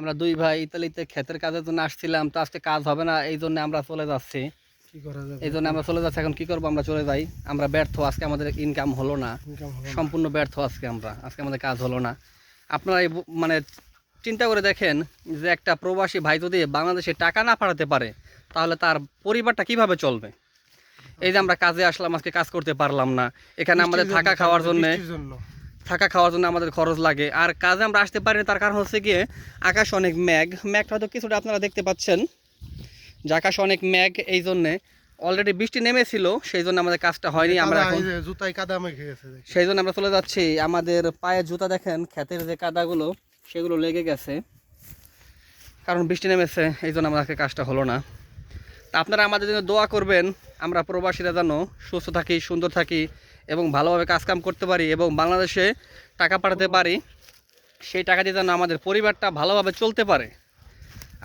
আমরা দুই ভাই ইতালিতে ক্ষেতের কাজের জন্য আসছিলাম তো আজকে কাজ হবে না এই জন্য আমরা চলে যাচ্ছি। এই জন্য আমরা চলে যাচ্ছি এখন কি করব? আমরা চলে যাই। আমরা ব্যর্থ আজকে আমাদের ইনকাম হলো না। সম্পূর্ণ ব্যর্থ আজকে আমরা আজকে আমাদের কাজ হলো না। আপনারা এই মানে চিন্তা করে দেখেন যে একটা প্রবাসী ভাই যদি বাংলাদেশে টাকা না পাঠাতে পারে তাহলে তার পরিবারটা কীভাবে চলবে? এই যে আমরা কাজে আসলাম আজকে কাজ করতে পারলাম না। এখানে আমাদের থাকা খাওয়ার জন্য। থাকা খাওয়ার জন্য আমাদের খরচ লাগে। আর কাজে আমরা আসতে পারি তার কারণ হচ্ছে গিয়ে আকাশ অনেক ম্যাগ ম্যাগটা হয়তো কিছুটা আপনারা দেখতে পাচ্ছেন যে আকাশ অনেক ম্যাগ এই জন্যে অলরেডি বৃষ্টি নেমেছিল সেই জন্য আমাদের কাজটা হয়নি। আমরা এখন জুতায় কাদা মেখে গেছে সেই জন্য আমরা চলে যাচ্ছি। আমাদের পায়ে জুতা দেখেন ক্ষেতের যে কাদাগুলো সেগুলো লেগে গেছে। কারণ বৃষ্টি নেমেছে এই জন্য আমাদের কাজটা হলো না। তা আপনারা আমাদের জন্য দোয়া করবেন আমরা প্রবাসীরা যেন সুস্থ থাকি সুন্দর থাকি। এবং ভালোভাবে কাজকাম করতে পারি এবং বাংলাদেশে টাকা পাঠাতে পারি সেই টাকা দিয়ে যেন আমাদের পরিবারটা ভালোভাবে চলতে পারে।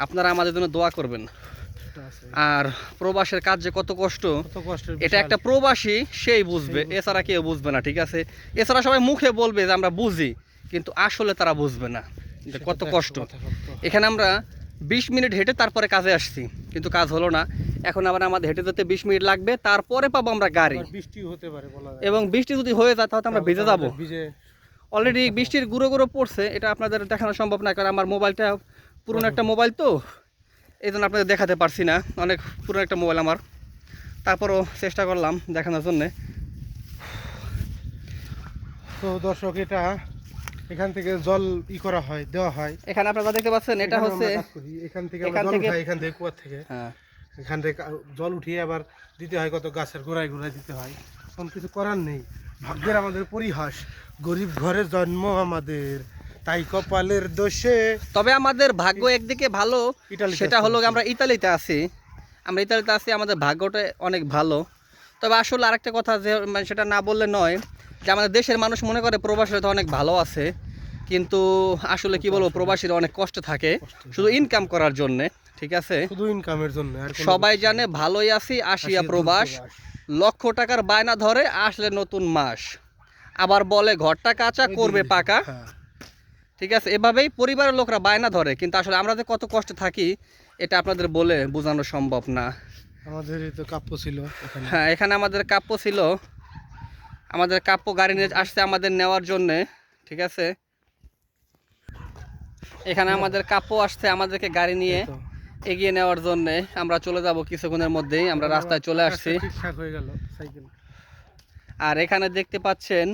আপনারা আমাদের জন্য দোয়া করবেন। আর প্রবাসের কাজ যে কত কষ্ট এটা একটা প্রবাসী সেই বুঝবে। এছাড়া কেউ বুঝবে না ঠিক আছে? এছাড়া সবাই মুখে বলবে যে আমরা বুঝি কিন্তু আসলে তারা বুঝবে না যে কত কষ্ট। এখানে আমরা বিশ মিনিট হেঁটে তারপরে কাজে আসছি কিন্তু কাজ হলো না। এখন আবার আমাদের হেঁটে যেতে বিশ মিনিট লাগবে তারপরে পাবো আমরা গাড়ি। বৃষ্টি হতে পারে বলা এবং বৃষ্টি যদি হয়ে যায় তাহলে আমরা ভিজে যাব। অলরেডি বৃষ্টির গুঁড়ো গুঁড়ো পড়ছে এটা আপনাদের দেখানো সম্ভব না কারণ আমার মোবাইলটা পুরনো একটা মোবাইল তো এই জন্য আপনাদের দেখাতে পারছি না অনেক পুরনো একটা মোবাইল আমার। তারপরও চেষ্টা করলাম দেখানোর জন্যে। তো দর্শক এটা এখান থেকে জল ই করা হয় দেওয়া হয়। এখানে আপনারা দেখতে পাচ্ছেন এটা হচ্ছে। এখান থেকে এখান থেকে- উঠাই এখান থেকে কুয়ার থেকে। হ্যাঁ। এখান থেকে জল উঠিয়ে আবার দিতে হয় কত গাছের গোড়ায় গোড়ায় দিতে হয়। এখন কিছু করার নেই। ভাগ্যের আমাদের পরিহাস। গরিব ঘরে জন্ম আমাদের তাই কপালের দোষে তবে আমাদের ভাগ্য একদিকে ভালো সেটা হলো আমরা ইতালিতে আছি। আমরা ইতালিতে আছি আমাদের ভাগ্যটা অনেক ভালো। তবে আসলে আরেকটা কথা যে মানে সেটা না বললে নয় যে আমাদের দেশের মানুষ মনে করে প্রবাসীরা তো অনেক ভালো আছে। কিন্তু আসলে কি বলব প্রবাসীরা অনেক কষ্ট থাকে। শুধু ইনকাম করার জন্যে। ঠিক আছে? শুধু ইনকামের জন্য সবাই জানে ভালোই আছি আসিয়া প্রবাস। লক্ষ টাকার বায়না ধরে আসলে নতুন মাস। আবার বলে ঘরটা কাঁচা করবে পাকা। হ্যাঁ। ঠিক আছে এভাবেই পরিবারের লোকরা বায়না ধরে। কিন্তু আসলে আমরা যে কত কষ্টে থাকি এটা আপনাদের বলে বোঝানো সম্ভব না। আমাদের তো কাপ্য ছিল এখানে। হ্যাঁ এখানে আমাদের কাপ্য ছিল। আমাদের কাপ্য গাড়ি নিয়ে আসছে আমাদের নেওয়ার জন্যে। ঠিক আছে? এখানে আমাদের কাপ্য আসছে আমাদেরকে গাড়ি নিয়ে। এগিয়ে নেওয়ার জন্য আমরা চলে যাব কিছুক্ষণের মধ্যেই আমরা রাস্তায় চলে আসছি। গেল আর এখানে দেখতে পাচ্ছেন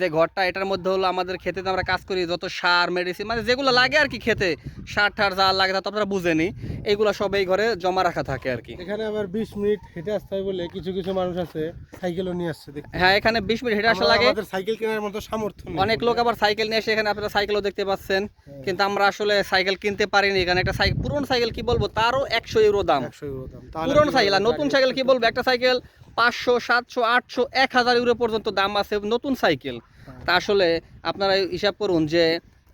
যে ঘরটা এটার মধ্যে হলো আমাদের খেতে আমরা কাজ করি যত সার মেডিসিন মানে যেগুলো লাগে আর কি খেতে সার ঠার যা লাগে তা তো আপনারা বুঝেনি এইগুলো সব এই ঘরে জমা রাখা থাকে আর কি। এখানে আবার বিশ মিনিট হেঁটে আসতে হয় বলে কিছু কিছু মানুষ আছে সাইকেলও নিয়ে আসছে হ্যাঁ এখানে বিশ মিনিট হেঁটে আসা লাগে। আমাদের সাইকেল কেনার মতো সামর্থ্য অনেক লোক আবার সাইকেল নিয়ে এসে এখানে আপনারা সাইকেলও দেখতে পাচ্ছেন। কিন্তু আমরা আসলে সাইকেল কিনতে পারিনি এখানে একটা সাইকেল পুরনো সাইকেল কি বলব তারও একশো ইউরো দাম। একশো ইউরো দাম। পুরনো সাইকেল আর নতুন সাইকেল কি বলব একটা সাইকেল পাঁচশো সাতশো আটশো এক হাজার ইউরো পর্যন্ত দাম আছে নতুন সাইকেল। তা আসলে আপনারা হিসাব করুন যে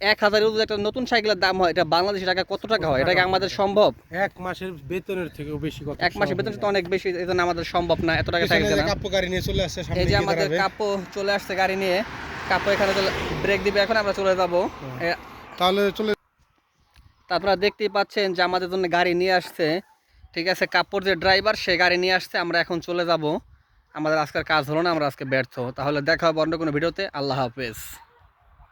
এক হাজার ইউরো একটা নতুন সাইকেলের দাম হয় এটা বাংলাদেশি টাকা কত টাকা হয়? এটা কি আমাদের সম্ভব? এক মাসের বেতনের থেকেও বেশি কত এক মাসের বেতন তো অনেক বেশি জন্য আমাদের সম্ভব না এত টাকা সাইকেল কেনা। কাপ্য গাড়ি নিয়ে চলে আসছে সামনে এই যে আমাদের। কাপো চলে আসছে গাড়ি নিয়ে কাপো এখানে ব্রেক দিবে এখন আমরা চলে যাব। হ্যাঁ। তাহলে চলে তারপরে দেখতেই পাচ্ছেন যে আমাদের জন্য গাড়ি নিয়ে আসছে। ঠিক আছে কাপড় যে ড্রাইভার সে গাড়ি নিয়ে আসছে, আমরা এখন চলে যাব। আমাদের আজকের কাজ হলো না, আমরা আজকে ব্যর্থ। তাহলে দেখা হবে অন্য কোনো ভিডিওতে। আল্লাহ হাফেজ।